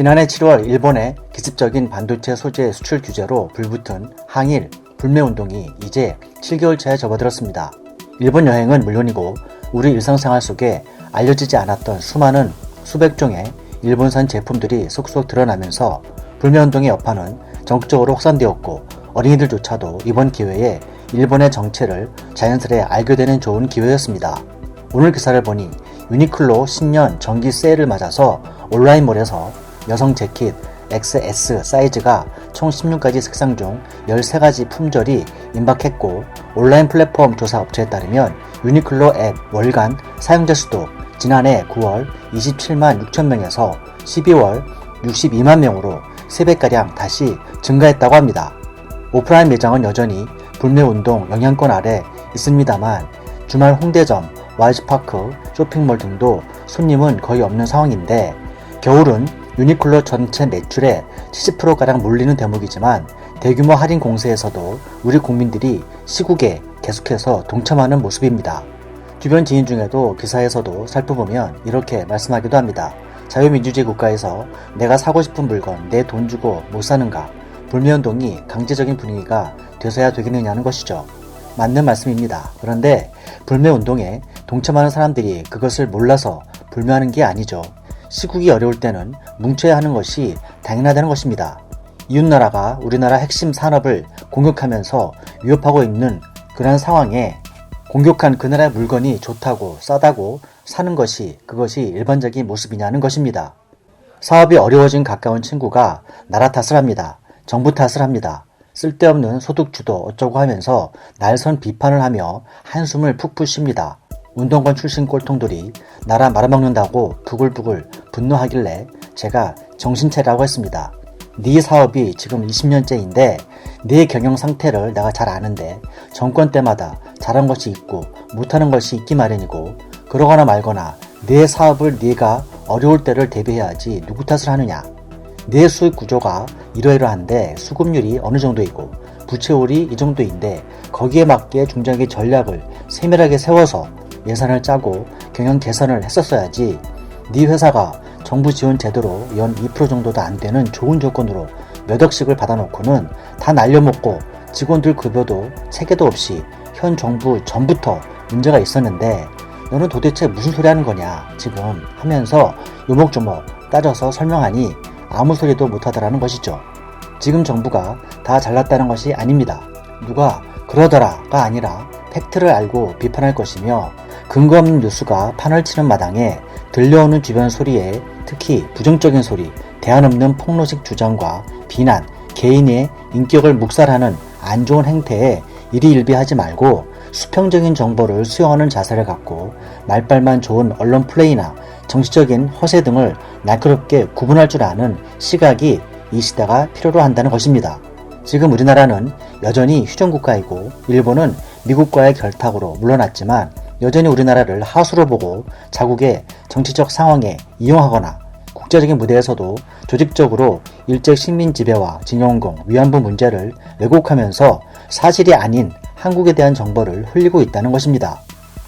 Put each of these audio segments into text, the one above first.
지난해 7월 일본의 기습적인 반도체 소재 수출 규제로 불붙은 항일 불매운동이 이제 7개월 차에 접어들었습니다. 일본 여행은 물론이고 우리 일상생활 속에 알려지지 않았던 수많은 수백 종의 일본산 제품들이 속속 드러나면서 불매운동의 여파는 전국적으로 확산되었고 어린이들조차도 이번 기회에 일본의 정체를 자연스레 알게 되는 좋은 기회였습니다. 오늘 기사를 보니 유니클로 신년 정기 세일을 맞아서 온라인몰에서 여성 재킷 XS 사이즈가 총 16가지 색상 중 13가지 품절이 임박했고 온라인 플랫폼 조사 업체에 따르면 유니클로 앱 월간 사용자 수도 지난해 9월 27만 6천 명에서 12월 62만 명으로 3배가량 다시 증가했다고 합니다. 오프라인 매장은 여전히 불매운동 영향권 아래 있습니다만 주말 홍대점, 와이즈파크, 쇼핑몰 등도 손님은 거의 없는 상황인데 겨울은 유니클로 전체 매출의 70%가량 몰리는 대목이지만 대규모 할인 공세에서도 우리 국민들이 시국에 계속해서 동참하는 모습입니다. 주변 지인 중에도 기사에서도 살펴보면 이렇게 말씀하기도 합니다. 자유민주주의 국가에서 내가 사고 싶은 물건 내 돈 주고 못 사는가? 불매운동이 강제적인 분위기가 돼서야 되겠느냐는 것이죠. 맞는 말씀입니다. 그런데 불매운동에 동참하는 사람들이 그것을 몰라서 불매하는 게 아니죠. 시국이 어려울 때는 뭉쳐야 하는 것이 당연하다는 것입니다. 이웃나라가 우리나라 핵심 산업을 공격하면서 위협하고 있는 그러한 상황에 공격한 그 나라의 물건이 좋다고 싸다고 사는 것이 그것이 일반적인 모습이냐는 것입니다. 사업이 어려워진 가까운 친구가 나라 탓을 합니다. 정부 탓을 합니다. 쓸데없는 소득주도 어쩌고 하면서 날선 비판을 하며 한숨을 푹푹 쉽니다. 운동권 출신 꼴통들이 나라 말아먹는다고 부글부글 분노하길래 제가 정신차리라고 했습니다. 네 사업이 지금 20년째인데 네 경영 상태를 내가 잘 아는데 정권 때마다 잘한 것이 있고 못하는 것이 있기 마련이고 그러거나 말거나 네 사업을 네가 어려울 때를 대비해야지 누구 탓을 하느냐. 내 수익 구조가 이러이러한데 수급률이 어느 정도이고 부채율이 이 정도인데 거기에 맞게 중장기 전략을 세밀하게 세워서 예산을 짜고 경영 개선을 했었어야지 네 회사가 정부 지원 제도로 연 2% 정도도 안 되는 좋은 조건으로 몇 억씩을 받아놓고는 다 날려먹고 직원들 급여도 체계도 없이 현 정부 전부터 문제가 있었는데 너는 도대체 무슨 소리 하는 거냐 지금 하면서 요목조목 따져서 설명하니 아무 소리도 못하더라는 것이죠. 지금 정부가 다 잘났다는 것이 아닙니다. 누가 그러더라가 아니라 팩트를 알고 비판할 것이며 근거 없는 뉴스가 판을 치는 마당에 들려오는 주변 소리에 특히 부정적인 소리, 대안 없는 폭로식 주장과 비난, 개인의 인격을 묵살하는 안 좋은 행태에 일희일비하지 말고 수평적인 정보를 수용하는 자세를 갖고 말빨만 좋은 언론 플레이나 정치적인 허세 등을 날카롭게 구분할 줄 아는 시각이 이 시대가 필요로 한다는 것입니다. 지금 우리나라는 여전히 휴전국가이고 일본은 미국과의 결탁으로 물러났지만 여전히 우리나라를 하수로 보고 자국의 정치적 상황에 이용하거나 국제적인 무대에서도 조직적으로 일제 식민 지배와 징용공, 위안부 문제를 왜곡하면서 사실이 아닌 한국에 대한 정보를 흘리고 있다는 것입니다.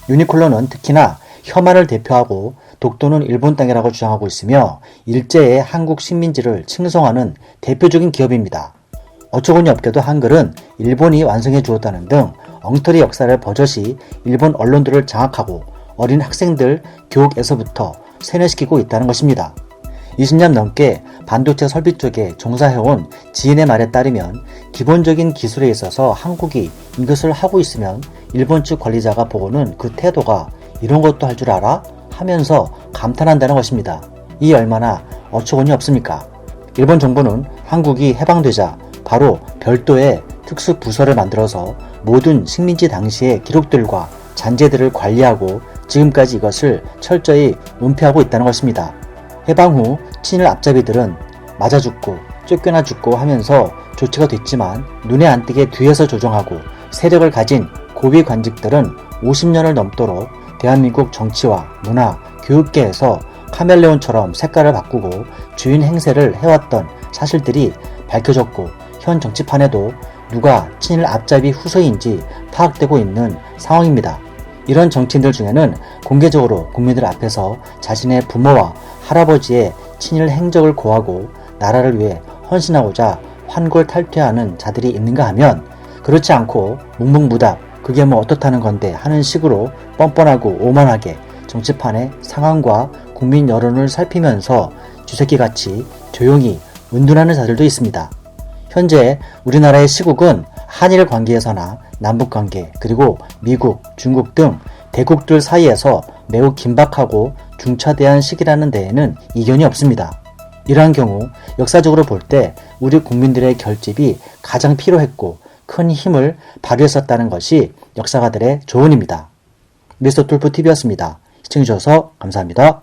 유니클로는 특히나 혐한을 대표하고 독도는 일본 땅이라고 주장하고 있으며 일제의 한국 식민지를 칭송하는 대표적인 기업입니다. 어처구니 없게도 한글은 일본이 완성해 주었다는 등 엉터리 역사를 버젓이 일본 언론들을 장악하고 어린 학생들 교육에서부터 세뇌시키고 있다는 것입니다. 20년 넘게 반도체 설비 쪽에 종사해온 지인의 말에 따르면 기본적인 기술에 있어서 한국이 이것을 하고 있으면 일본 측 관리자가 보고는 그 태도가 이런 것도 할 줄 알아? 하면서 감탄한다는 것입니다. 이 얼마나 어처구니 없습니까? 일본 정부는 한국이 해방되자 바로 별도의 특수 부서를 만들어서 모든 식민지 당시의 기록들과 잔재들을 관리하고 지금까지 이것을 철저히 은폐하고 있다는 것입니다. 해방 후 친일 앞잡이들은 맞아 죽고 쫓겨나 죽고 하면서 조치가 됐지만 눈에 안 띄게 뒤에서 조정하고 세력을 가진 고위 관직들은 50년을 넘도록 대한민국 정치와 문화, 교육계에서 카멜레온처럼 색깔을 바꾸고 주인 행세를 해왔던 사실들이 밝혀졌고 현 정치판에도 누가 친일 앞잡이 후손인지 파악되고 있는 상황입니다. 이런 정치인들 중에는 공개적으로 국민들 앞에서 자신의 부모와 할아버지의 친일 행적을 고하고 나라를 위해 헌신하고자 환골탈퇴하는 자들이 있는가 하면 그렇지 않고 묵묵무답 그게 뭐 어떻다는 건데 하는 식으로 뻔뻔하고 오만하게 정치판의 상황과 국민 여론을 살피면서 쥐새끼같이 조용히 은둔하는 자들도 있습니다. 현재 우리나라의 시국은 한일 관계에서나 남북 관계 그리고 미국, 중국 등 대국들 사이에서 매우 긴박하고 중차대한 시기라는 데에는 이견이 없습니다. 이러한 경우 역사적으로 볼 때 우리 국민들의 결집이 가장 필요했고 큰 힘을 발휘했었다는 것이 역사가들의 조언입니다. 미스터 툴프 TV였습니다. 시청해주셔서 감사합니다.